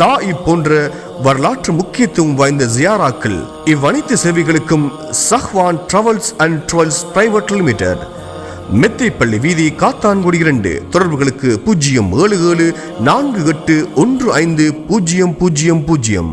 தாயிப் போன்ற வரலாற்று முக்கியத்துவம் வாய்ந்த ஜியாராக்கள் இவ்வனைத்து சேவைகளுக்கும் Sahwan travels and tours private limited Meththaipalli வீதி காத்தான்குடி இரண்டு தொடர்புகளுக்கு பூஜ்ஜியம் ஏழு ஏழு நான்கு எட்டு ஒன்று ஐந்து பூஜ்ஜியம் பூஜ்ஜியம் பூஜ்ஜியம்.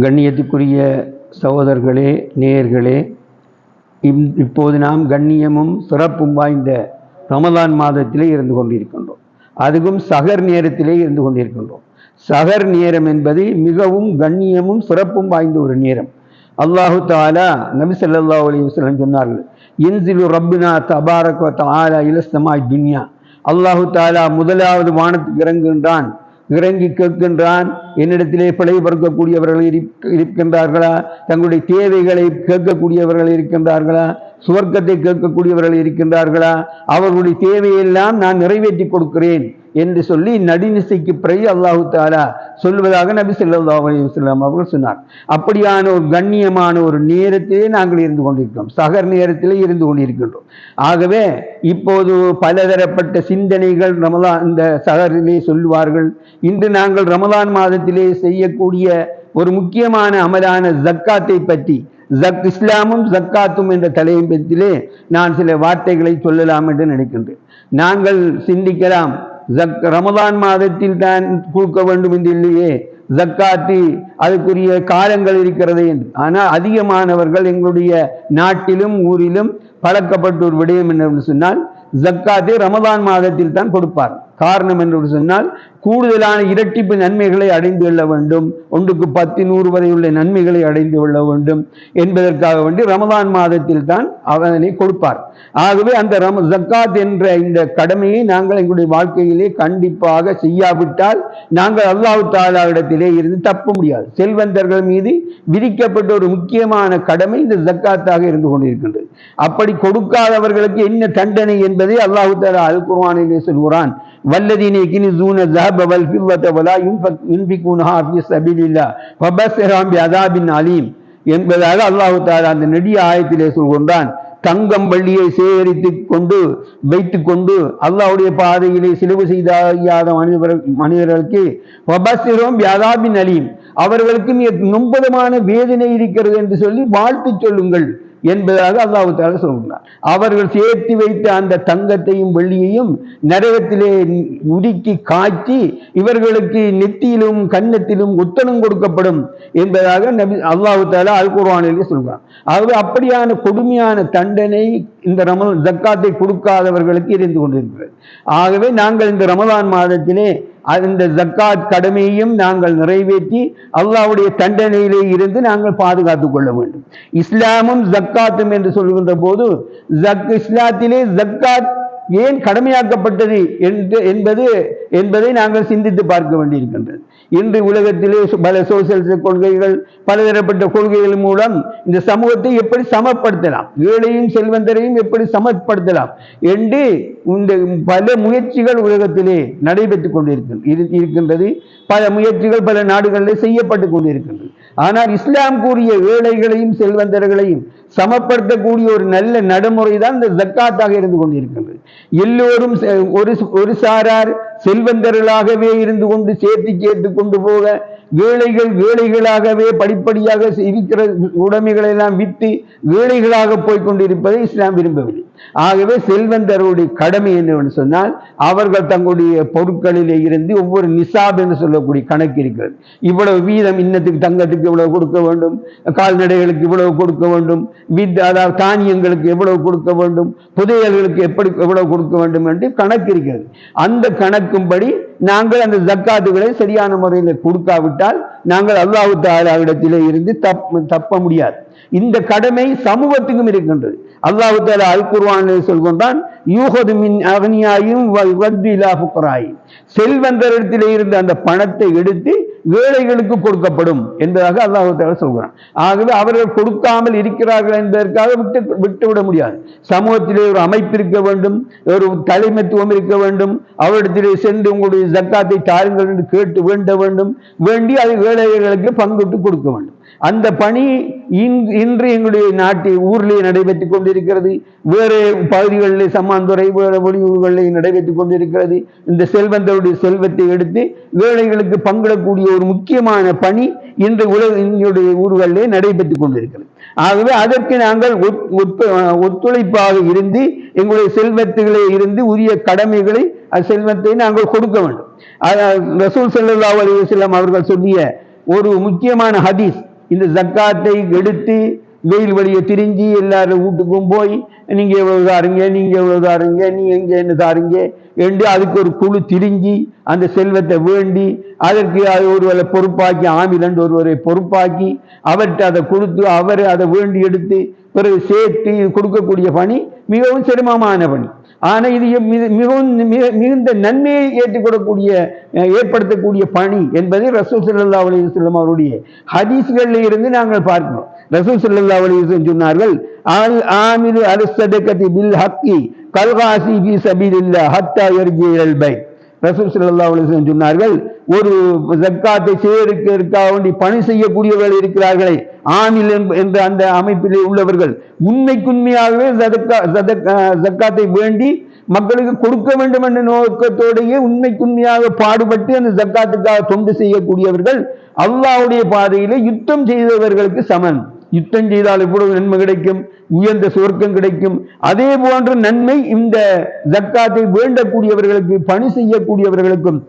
கண்ணியத்துக்குரிய சகோதரர்களே நேயர்களே இம் இப்போது நாம் கண்ணியமும் சிறப்பும் வாய்ந்த ரமதான் மாதத்திலே இருந்து கொண்டிருக்கின்றோம். அதுவும் சகர் நேரத்திலே இருந்து கொண்டிருக்கின்றோம். சகர் நேரம் என்பது மிகவும் கண்ணியமும் சிறப்பும் வாய்ந்த ஒரு நேரம். அல்லாஹு தாலா நபி சல்லா அலி வஸ்லம் சொன்னார்கள் இன்சிலு ரப்பினா தபாரக் ஆலா தஆலா இலஸ்தமாய் துன்யா. அல்லாஹு தாலா முதலாவது வானத்துக்கு இறங்குகின்றான். இறங்கி கேட்கின்றான். என்னிடத்திலே பிழை பொறுக்கக்கூடியவர்கள் இருக்கின்றார்களா? தங்களுடைய தேவைகளை கேட்கக்கூடியவர்கள் இருக்கின்றார்களா? சுவர்க்கத்தை கேட்கக்கூடியவர்கள் இருக்கின்றார்களா? அவர்களுடைய தேவையெல்லாம் நான் நிறைவேற்றி கொடுக்கிறேன் என்று சொல்லி நடினிசைக்கு பிறகு அல்லாஹு தாலா சொல்வதாக நபி சொல்லா அலைஹி அவர்கள் சொன்னார். அப்படியான ஒரு கண்ணியமான ஒரு நேரத்திலே நாங்கள் இருந்து கொண்டிருக்கிறோம். சகர் நேரத்திலே இருந்து கொண்டிருக்கின்றோம். ஆகவே இப்போது பலதரப்பட்ட சிந்தனைகள் ரமலான் இந்த சகரிலே சொல்லுவார்கள். இன்று நாங்கள் ரமலான் மாதத்திலே செய்யக்கூடிய ஒரு முக்கியமான அமலான ஜக்காத்தை பற்றி ஜக் இஸ்லாமும் ஜக்காத்தும் என்ற தலையங்கத்திலே நான் சில வார்த்தைகளை சொல்லலாம் என்று நினைக்கின்றேன். நாங்கள் சிந்திக்கலாம். ஜக் ரமதான் மாதத்தில் தான் கொடுக்க வேண்டும் என்று இல்லையே. ஜக்காத்து அதுக்குரிய காலங்கள் இருக்கிறது என்று. ஆனால் அதிகமானவர்கள் எங்களுடைய நாட்டிலும் ஊரிலும் பழக்கப்பட்ட ஒரு விடயம் என்னவென்று சொன்னால் ஜக்காத்தை ரமதான் மாதத்தில் தான் கொடுப்பார் காரணம் என்று சொன்னால் கூடுதலான இரட்டிப்பு நன்மைகளை அடைந்து கொள்ள வேண்டும். ஒன்றுக்கு பத்து நூறு வரை உள்ள நன்மைகளை அடைந்து கொள்ள வேண்டும். என்பதற்காக வேண்டி ரமதான் மாதத்தில் தான் அவனை கொடுப்பார். ஆகவே அந்த ரம ஜக்காத் என்ற இந்த கடமையை நாங்கள் எங்களுடைய வாழ்க்கையிலே கண்டிப்பாக செய்யாவிட்டால் நாங்கள் அல்லாஹு தாலாவிடத்திலே இருந்து தப்ப முடியாது. செல்வந்தர்கள் மீது விதிக்கப்பட்ட ஒரு முக்கியமான கடமை இந்த ஜக்காத்தாக இருந்து கொண்டிருக்கின்றது. அப்படி கொடுக்காதவர்களுக்கு என்ன தண்டனை என்பதை அல்லாஹு தாலா அல் குர்வானிலே சொல்கிறான். والذين يكنزون الذهب والفضة ولا ينفق- ينفقونها في سبيل الله فبشرهم بعذاب أليم என்பதாக அல்லாஹு தாலா அந்த நெடிய ஆயத்திலே சொல்கின்றான் தங்கம் வள்ளியை சேகரித்து கொண்டு வைத்து கொண்டு அல்லாஹ்வுடைய பாதையிலே சிலுவு செய்தாத மனிதர்கள் மனிதர்களுக்கு வபசிரம் வியாதாபின் அலீம் அவர்களுக்கு மிக நொம்பதமான வேதனை இருக்கிறது என்று சொல்லி வாழ்த்து சொல்லுங்கள் என்பதாக அல்லாஹு தால சொல்கிறார் அவர்கள் சேர்த்து வைத்த அந்த தங்கத்தையும் வெள்ளியையும் நரகத்திலே உருக்கி காய்ச்சி இவர்களுக்கு நெத்தியிலும் கன்னத்திலும் உத்தனம் கொடுக்கப்படும் என்பதாக நபி அல்லாஹு தாலா அல் குர்வானிலே சொல்கிறார் ஆகவே அப்படியான கொடுமையான தண்டனை இந்த ரம ஜக்காத்தை கொடுக்காதவர்களுக்கு இருந்து கொண்டிருக்கிறது. ஆகவே நாங்கள் இந்த ரமதான் மாதத்திலே அந்த ஜக்காத் கடமையையும் நாங்கள் நிறைவேற்றி அல்லாவுடைய தண்டனையிலே இருந்து நாங்கள் பாதுகாத்துக் கொள்ள வேண்டும். இஸ்லாமும் ஜக்காத்தும் என்று சொல்கின்ற போது ஜக் இஸ்லாத்திலே ஜக்காத் ஏன் கடமையாக்கப்பட்டது என்று என்பது என்பதை நாங்கள் சிந்தித்து பார்க்க வேண்டியிருக்கின்றது. இன்று உலகத்திலே பல சோசியலிச கொள்கைகள் பலதரப்பட்ட கொள்கைகள் மூலம் இந்த சமூகத்தை எப்படி சமப்படுத்தலாம்? ஏழையும் செல்வந்தரையும் எப்படி சமப்படுத்தலாம்? என்று இந்த பல முயற்சிகள் உலகத்திலே நடைபெற்றுக் கொண்டிருக்கின்றது இருக்கின்றது. பல முயற்சிகள் பல நாடுகளில் செய்யப்பட்டு கொண்டிருக்கின்றது. ஆனால் இஸ்லாம் கூறிய ஏழைகளையும் செல்வந்தர்களையும் சமப்படுத்தக்கூடிய ஒரு நல்ல நடைமுறை தான் இந்த ஜக்காத்தாக இருந்து கொண்டிருக்கிறது. எல்லோரும் செ- ஒரு ஒரு சாரார் செல்வந்தர்களாகவே இருந்து கொண்டு சேர்த்து சேர்த்து கொண்டு போக வேலைகள் வேலைகளாகவே படிப்படியாக இருக்கிற உடைமைகளை எல்லாம் விட்டு வேலைகளாக போய் கொண்டிருப்பதை இஸ்லாம் விரும்பவில்லை. ஆகவே செல்வந்தருடைய கடமை என்னவென்று சொன்னால் அவர்கள் தங்களுடைய பொருட்களிலே இருந்து ஒவ்வொரு நிசாப் என்று சொல்லக்கூடிய கணக்கு இருக்கிறது. இவ்வளவு வீதம் இன்னத்துக்கு தங்கத்துக்கு இவ்வளவு கொடுக்க வேண்டும் கால்நடைகளுக்கு இவ்வளவு கொடுக்க வேண்டும் வித் அதாவது தானியங்களுக்கு எவ்வளவு கொடுக்க வேண்டும் புதையல்களுக்கு எப்படி எவ்வளவு கொடுக்க வேண்டும் என்று கணக்கு இருக்கிறது. அந்த கணக்கும்படி நாங்கள் அந்த ஜக்காத்துகளை சரியான முறையில் கொடுக்காவிட்டால் நாங்கள் அல்லாஹு தாலாவிடத்திலே இருந்து தப் தப்ப முடியாது. இந்த கடமை சமூகத்துக்கும் இருக்கின்றது. அல்லாஹு தாலா அல் குர்வான் சொல்கின்றான் யூஹது மின் அகனியாயும் செல்வந்தரிடத்திலே இருந்து அந்த பணத்தை எடுத்து ஏழைகளுக்கு கொடுக்கப்படும் என்பதாக அல்லாஹு சொல்கிறான். ஆகவே அவர்கள் கொடுக்காமல் இருக்கிறார்கள் என்பதற்காக விட்டு விட்டுவிட முடியாது. சமூகத்திலே ஒரு அமைப்பு இருக்க வேண்டும் ஒரு தலைமைத்துவம் இருக்க வேண்டும். அவரிடத்திலே சென்று உங்களுடைய ஜக்காத்தை தாருங்கள் என்று கேட்டு வேண்ட வேண்டும். வேண்டி அது ஏழைகளுக்கு பங்கிட்டு கொடுக்க வேண்டும். அந்த பணி இன்று எங்களுடைய நாட்டில் ஊரிலே நடைபெற்றுக் கொண்டிருக்கிறது. வேறு பகுதிகளிலே சம்மாந்துறை வேறு வெளியூர்களிலே நடைபெற்றுக் கொண்டிருக்கிறது. இந்த செல்வந்தருடைய செல்வத்தை எடுத்து வேலைகளுக்கு பங்கிடக்கூடிய ஒரு முக்கியமான பணி இன்று உலக எங்களுடைய ஊர்களிலே நடைபெற்றுக் கொண்டிருக்கிறது. ஆகவே அதற்கு நாங்கள் ஒத்- ஒத்து- ஒத்துழைப்பாக இருந்து எங்களுடைய செல்வத்துகளே இருந்து உரிய கடமைகளை செல்வத்தை நாங்கள் கொடுக்க வேண்டும். ரசூல் செல்லல்லா அலி அவர்கள் சொல்லிய ஒரு முக்கியமான ஹதீஸ் இந்த ஜக்காத்தை எடுத்து வெயில் வழியை திரிஞ்சு எல்லாரும் வீட்டுக்கும் போய் நீங்க எவ்வளவு தாருங்க நீங்க எவ்வளவு தாருங்க நீ எங்க என்ன தாருங்க? என்று அதுக்கு ஒரு குழு திரிஞ்சு அந்த செல்வத்தை வேண்டி அதற்கு அது ஒருவரை பொறுப்பாக்கி ஆமிலண்டு ஒருவரை பொறுப்பாக்கி அவர்கிட்ட அதை கொடுத்து அவர் அதை வேண்டி எடுத்து பிறகு சேர்த்து கொடுக்கக்கூடிய பணி மிகவும் சிரமமான பணி. ஆனால் இது மிகவும் மிகுந்த நன்மையை ஏற்றுக்கொள்ளக்கூடிய ஏற்படுத்தக்கூடிய பணி என்பதை ரசூல் சல்லா அலி வஸல்லம் அவருடைய ஹதீஸ்களில் இருந்து நாங்கள் பார்க்கிறோம். ரசூல் சல்லா அலி சொன்னார்கள் அல் ஆமிலு அரசி பில் ஹக்கி கல்காசி ஃபீ சபீலில்லாஹ் ஹத்தா எர்ஜி எல்பை ரசூல் ஸல்லல்லாஹு அலைஹி சொன்னார்கள் ஒரு ஜக்காத்தை சேருக்கிறதுக்காக வேண்டி பணி செய்யக்கூடியவர்கள் இருக்கிறார்களே ஆணில் என்ற அந்த அமைப்பில் உள்ளவர்கள் உண்மைக்குண்மையாகவே ஜக்காத்தை வேண்டி மக்களுக்கு கொடுக்க வேண்டும் என்ற நோக்கத்தோடையே உண்மைக்குண்மையாக பாடுபட்டு அந்த ஜக்காத்துக்காக தொண்டு செய்யக்கூடியவர்கள் அல்லாவுடைய பாதையிலே யுத்தம் செய்தவர்களுக்கு சமன் யுத்தம் செய்தால் எவ்வளவு நன்மை கிடைக்கும்? உயர்ந்த சுவர்க்கம் கிடைக்கும். அதே போன்ற நன்மை இந்த ஜக்காத்தை வேண்டக்கூடியவர்களுக்கு பணி செய்யக்கூடியவர்களுக்கும்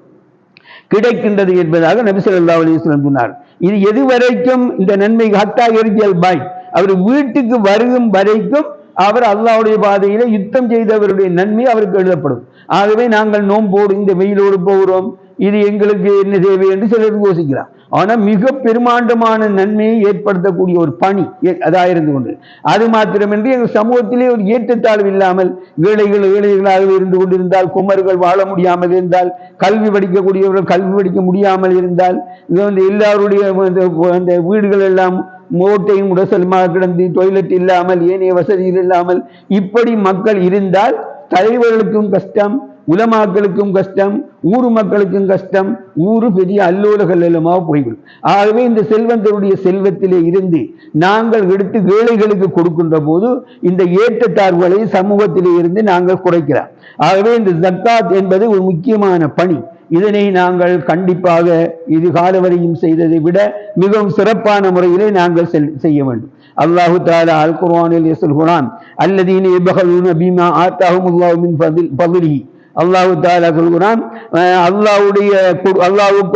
கிடைக்கின்றது என்பதாக நபி ஸல்லல்லாஹு சொன்னார். இது எது வரைக்கும் இந்த நன்மை ஹத்தா எரிஜல் பாய் அவர் வீட்டுக்கு வருகும் வரைக்கும் அவர் அல்லாவுடைய பாதையிலே யுத்தம் செய்தவருடைய நன்மை அவருக்கு எழுதப்படும். ஆகவே நாங்கள் நோம்போடு இந்த வெயிலோடு போகிறோம். இது எங்களுக்கு என்ன தேவை என்று சிலர் யோசிக்கலாம் ஆனால் மிக பெருமாண்டமான நன்மையை ஏற்படுத்தக்கூடிய ஒரு பணி அதாக இருந்து கொண்டு. அது மாத்திரமின்றி எங்கள் சமூகத்திலே ஒரு ஏற்றத்தாழ்வு இல்லாமல் ஏழைகள் ஏழைகளாக இருந்து கொண்டிருந்தால் குமர்கள் வாழ முடியாமல் இருந்தால் கல்வி படிக்கக்கூடியவர்கள் கல்வி படிக்க முடியாமல் இருந்தால் இது வந்து எல்லாருடைய அந்த அந்த வீடுகள் எல்லாம் மோட்டையும் உடசலுமாக கிடந்து டொய்லெட் இல்லாமல் ஏனைய வசதிகள் இல்லாமல் இப்படி மக்கள் இருந்தால் தலைவர்களுக்கும் கஷ்டம் உலமாக்களுக்கும் கஷ்டம் ஊர் மக்களுக்கும் கஷ்டம் ஊரு பெரிய அல்லோலகல்லமாக போய்விடும். ஆகவே இந்த செல்வந்தருடைய செல்வத்திலே இருந்து நாங்கள் எடுத்து ஏழைகளுக்கு கொடுக்கின்ற போது இந்த ஏற்றத்தாழ்வுகளை சமூகத்திலே இருந்து நாங்கள் குறைக்கிறோம். ஆகவே இந்த ஜக்காத் என்பது ஒரு முக்கியமான பணி. இதனை நாங்கள் கண்டிப்பாக இது காலவரையும் செய்ததை விட மிகவும் சிறப்பான முறையிலே நாங்கள் செல்- செய்ய வேண்டும். அல்லாஹு தாலா அல் குர்வானில் சொல்கிறான் அல்லதீன யபகலூன பீமா ஆத்தாஹுமுல்லாஹு மின் பகுதி ஃபதிலிஹி அல்லாஹு தாலா சொல்கிறான் அல்லாவுடைய அல்லாஹ்வுடைய கு-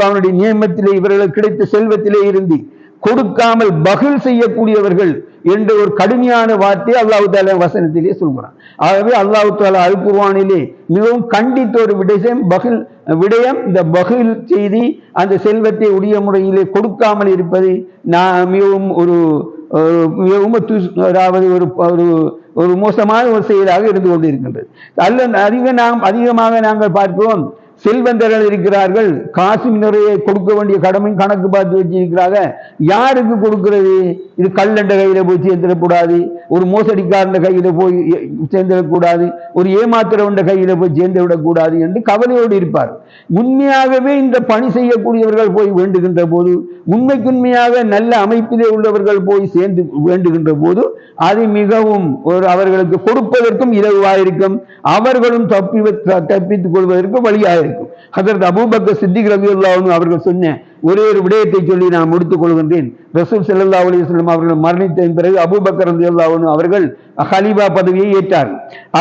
அவனுடைய நியமத்திலே இவர்களுக்கு கிடைத்த செல்வத்திலே இருந்து கொடுக்காமல் பகில் செய்யக்கூடியவர்கள் என்ற ஒரு கடுமையான வார்த்தையை அல்லாஹு தாலா வசனத்திலே சொல்கிறான். ஆகவே அல்லாஹு தாலா அல் மிகவும் கண்டித்த ஒரு விடயம் பகில் விடயம் இந்த பகில் செய்தி அந்த செல்வத்தை உரிய முறையிலே கொடுக்காமல் இருப்பது நான் மிகவும் ஒரு ஒரு மிகவும் அதாவது ஒரு ஒரு ஒரு மோசமான ஒரு செயலாக இருந்து கொண்டிருக்கின்றது. அல்ல அதிக நாம் அதிகமாக நாங்கள் பார்க்கிறோம். செல்வந்தர்கள் இருக்கிறார்கள். காசு நிறைய கொடுக்க வேண்டிய கடமையும் கணக்கு பார்த்து வச்சிருக்கிறாங்க. யாருக்கு கொடுக்கிறது? இது கல்லண்ட கையில போய் சேர்ந்துடக்கூடாது. ஒரு மோசடிக்காரன் கையில போய் சேர்ந்துடக்கூடாது. ஒரு ஏமாத்துறவண்ட கையில போய் சேர்ந்து விடக்கூடாது என்று கவலையோடு இருப்பார். உண்மையாகவே இந்த பணி செய்யக்கூடியவர்கள் போய் வேண்டுகின்ற போது உண்மைக்குண்மையாக நல்ல அமைப்பிலே உள்ளவர்கள் போய் சேர்ந்து வேண்டுகின்ற போது அது மிகவும் ஒரு அவர்களுக்கு கொடுப்பதற்கும் இரவாயிருக்கும் அவர்களும் தப்பி தப்பித்துக் கொள்வதற்கு வழியாக இருக்கும். இருக்கும் அபூபக்க சித்திக் ரவியுல்லாவும் அவர்கள் சொன்ன ஒரே ஒரு விடயத்தை சொல்லி நான் முடித்துக் கொள்கின்றேன். ரசூல் செல்லல்லா அலைஹி அவர்கள் மரணித்த பிறகு அபூபக்கர் ரவியுல்லாவும் அவர்கள் ஹலீபா பதவியை ஏற்றார்.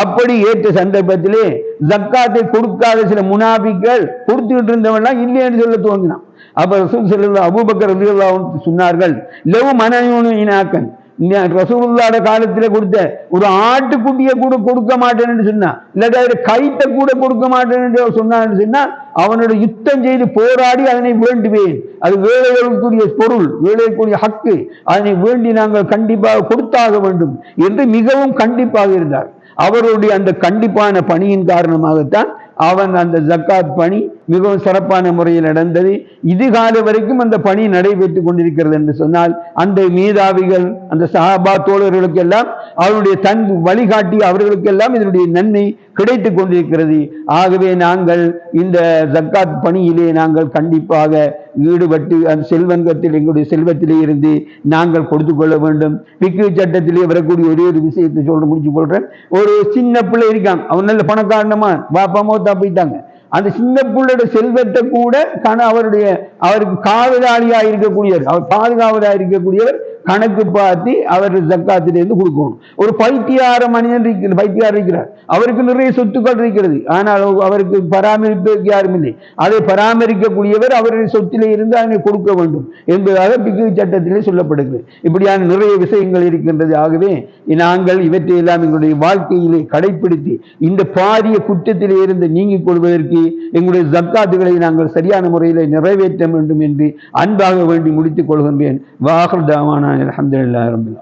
அப்படி ஏற்ற சந்தர்ப்பத்திலே ஜக்காத்தை கொடுக்காத சில முனாபிக்கள் கொடுத்துக்கிட்டு இருந்தவன்லாம் இல்லைன்னு சொல்ல துவங்கினான். அப்ப ரசூல் செல்லல்லா அபூபக்கர் ரவியுல்லாவும் சொன்னார்கள் லவ் மனயூனு இனாக்கன். ரசூலுல்லாட காலத்தில் கொடுத்த ஒரு ஆட்டுக்குட்டியை கூட கொடுக்க மாட்டேன்னு சொன்னான் இல்லாட்டி அதுல கைத்தை கூட கொடுக்க மாட்டேன்னு சொன்னான்னு சொன்னால் அவனோட யுத்தம் செய்து போராடி அதனை வேண்டுவேன் அது வேலைகளுக்குரிய பொருள் வேலைக்குரிய ஹக்கு அதனை வேண்டி நாங்கள் கண்டிப்பாக கொடுத்தாக வேண்டும் என்று மிகவும் கண்டிப்பாக இருந்தார் அவருடைய அந்த கண்டிப்பான பணியின் காரணமாகத்தான் அவன் அந்த ஜக்காத் பணி மிகவும் சிறப்பான முறையில் நடந்தது. இதுகால வரைக்கும் அந்த பணி நடைபெற்று கொண்டிருக்கிறது என்று சொன்னால் அந்த மீதாவிகள் அந்த சஹாபா தோழர்களுக்கெல்லாம் அவருடைய தன் வழிகாட்டி அவர்களுக்கெல்லாம் இதனுடைய நன்மை கிடைத்துக் கொண்டிருக்கிறது. ஆகவே நாங்கள் இந்த ஜக்காத் பணியிலே நாங்கள் கண்டிப்பாக ஈடுபட்டு அந்த செல்வங்கத்தில் எங்களுடைய செல்வத்திலே இருந்து நாங்கள் கொடுத்து கொள்ள வேண்டும். பிக்கு சட்டத்திலே வரக்கூடிய ஒரே ஒரு விஷயத்தை சொல்ல முடிச்சு கொள்றேன் ஒரு சின்ன பிள்ளை இருக்கான். அவன் நல்ல பணக்காரனமா பாப்பா மோத்தா போயிட்டாங்க. அந்த சின்ன பிள்ளையோட செல்வத்தை கூட கண அவருடைய அவருக்கு காவலாளியா இருக்கக்கூடியவர் அவர் பாதுகாவலா இருக்கக்கூடியவர் கணக்கு பார்த்து அவர் ஜக்காத்திலேருந்து கொடுக்கணும். ஒரு பைத்தியார மனிதன் இருக்கிற பைத்தியார் இருக்கிறார். அவருக்கு நிறைய சொத்துக்கள் இருக்கிறது. ஆனால் அவருக்கு பராமரிப்பதற்கு யாரும் இல்லை. அதை பராமரிக்கக்கூடியவர் அவருடைய சொத்திலே இருந்து அதனை கொடுக்க வேண்டும் என்பதாக பிக்கு சட்டத்திலே சொல்லப்படுகிறது. இப்படியான நிறைய விஷயங்கள் இருக்கின்றது. ஆகவே நாங்கள் இவற்றையெல்லாம் எங்களுடைய வாழ்க்கையிலே கடைபிடித்து இந்த பாரிய குற்றத்திலே இருந்து நீங்கிக் கொள்வதற்கு எங்களுடைய ஜக்காத்துகளை நாங்கள் சரியான முறையில் நிறைவேற்ற வேண்டும் என்று அன்பாக வேண்டி முடித்துக் கொள்கின்றேன். வாகர் தாவானா அலமதுல்லா ரபில்